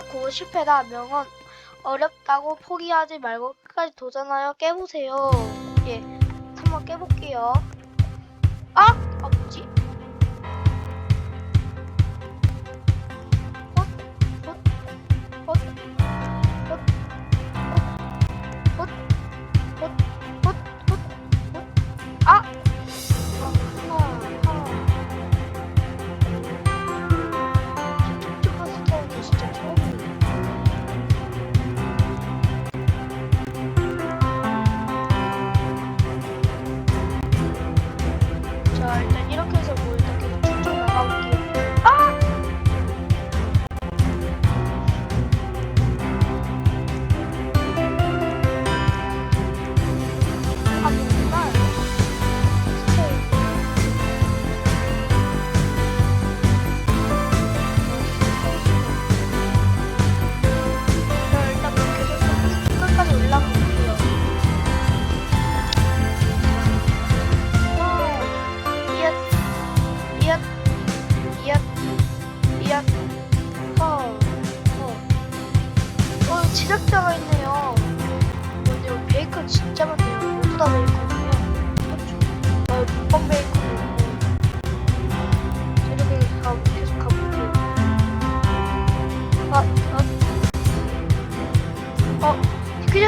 그리고 실패다 명언 어렵다고 포기하지 말고 끝까지 도전하여 깨보세요. 예, 한번 깨볼게요. 아,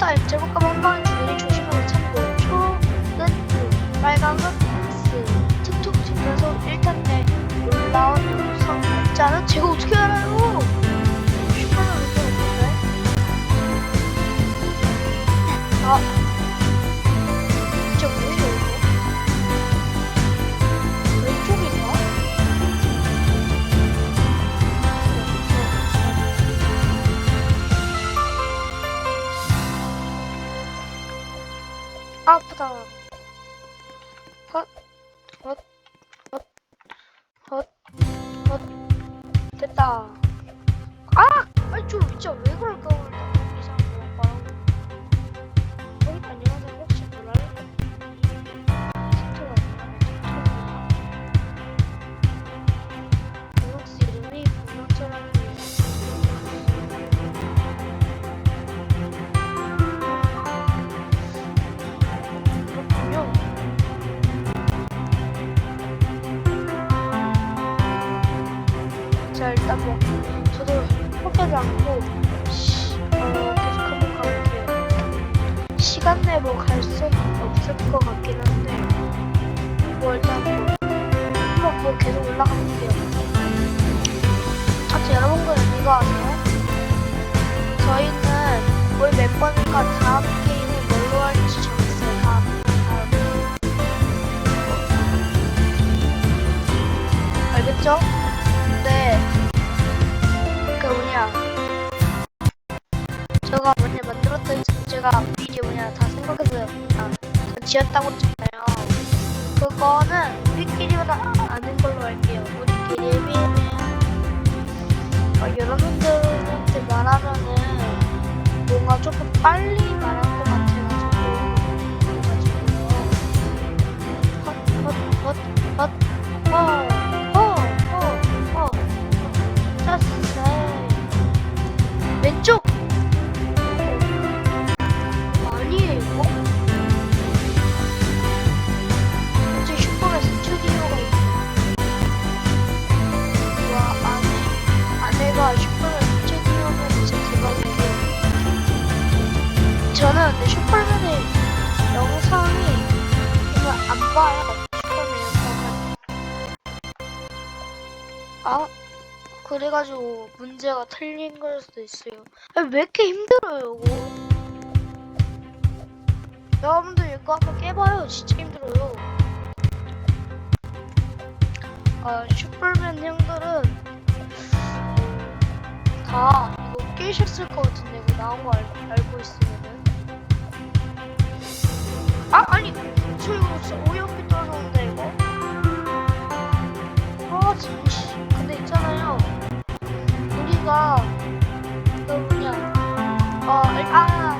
다 제목과 방방은 주변이 중심으로 찾고 초끝 빨간 끝스 툭툭 튕겨서 1탄대 올라온 성자는 제가 어떻게 알아요? 시간 뭐갈수 없을 것 같긴 한데 뭐 일단 뭐 한번 뭐 계속 올라가 볼게요. 아, 저 여러분들은 이거 아세요? 저희는 거의 몇 번인가 다음 게임을 뭘로 할지 정했어요. 다음, 다음. 알겠죠? 제가 미리 뭐냐 다 생각해서 아, 다 지었다고 했잖아요. 그거는 우리끼리만 아는 걸로 할게요. 우리끼리 비는 어, 여러분들한테 말하면은 뭔가 조금 빨리 말할 것 그래가지고 문제가 틀린 걸 수도 있어요. 왜 이렇게 힘들어요, 이거? 여러분들 이거 한번 깨봐요. 진짜 힘들어요. 아, 슈퍼맨 형들은 다 이거 깨셨을 것 같은데 이거 나온 거 알, 알고 있으면은 아 아니 저 이거 진짜 오염기 떨어졌는데 이거 아 진짜 근데 있잖아요 이거 그 그냥 어, 아.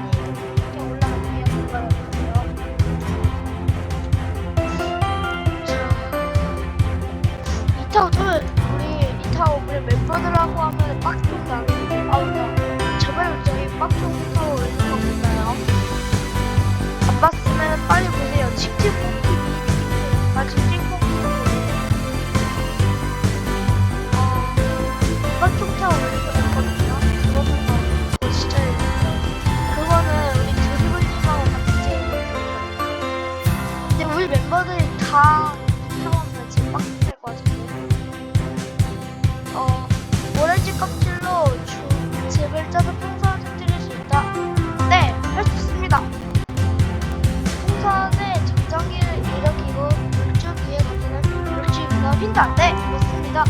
핀트한테 있습니다.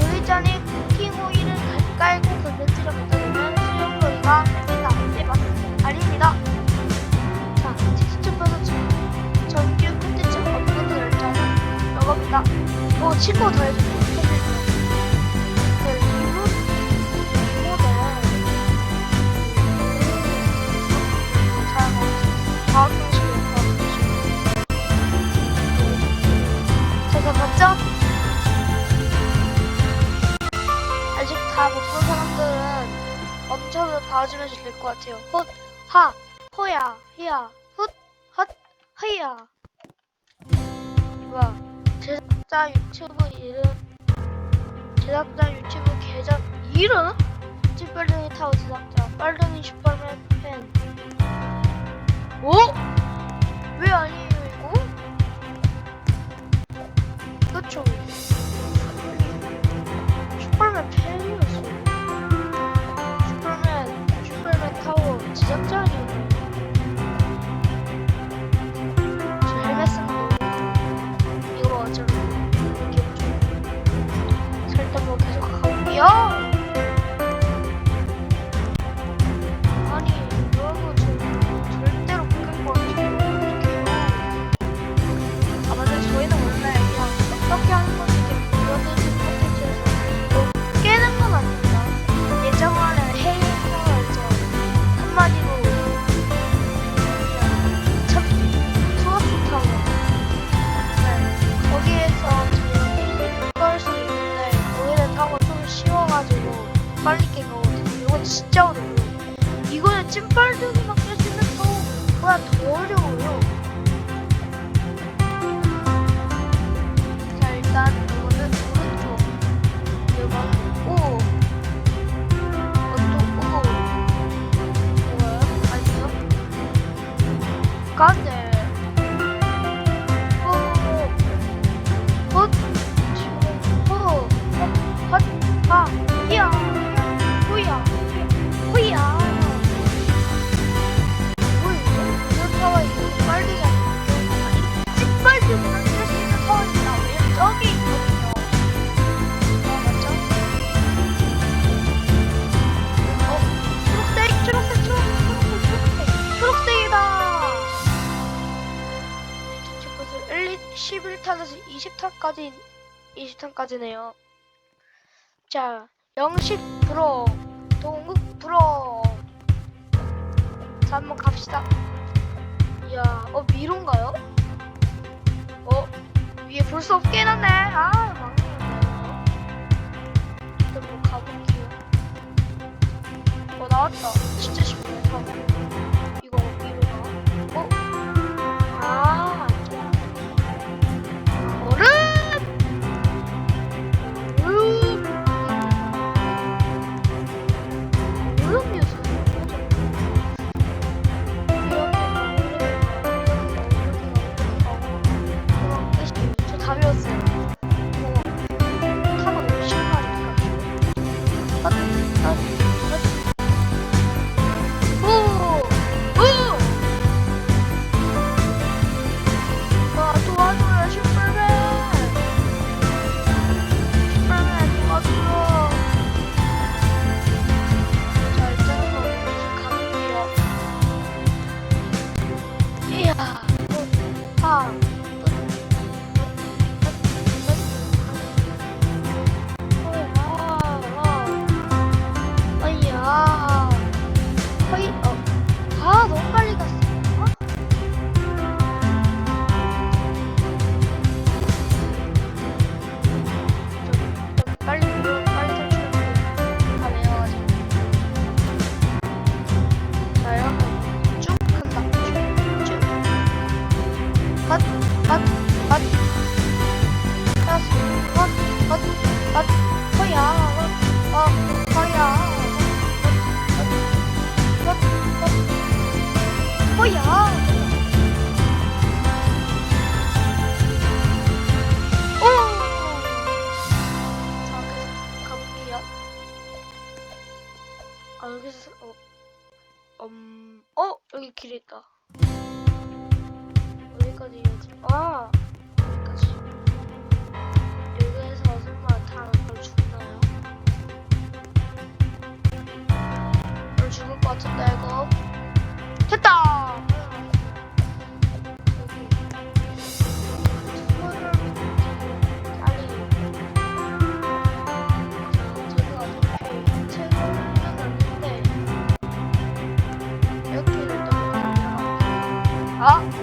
유리잔에 쿠킹 오일을 깔고 곁들여 묻어주면 수용거리가 나오는데 맞습니다. 아닙니다. 자, 치즈초에서 전규 콘텐츠 업로드 열정을 먹어봅니다. 어, 친구 더 해줘. 하셔도 될 것 같아요. 헛, 하, 허야, 히야, 훗, 헛, 허야. 와, 제작자 유튜브 이름, 제작자 유튜브 계정 이름? 찌빨둥이 타워 제작자, 빨둥이 슈퍼맨 팬. 오? 왜 아니에요 이거? 그쵸? 슈퍼맨 팬이요. 폭탄까지네요. 자, 영식 브로, 동국 브로. 자, 한번 갑시다. 이야, 어, 미로인가요? 어, 위에 볼 수 없게 해놨네. 아, 망했네. 일단 뭐 가볼게요. 어, 나왔다. 진짜 쉽네, 타고. 아!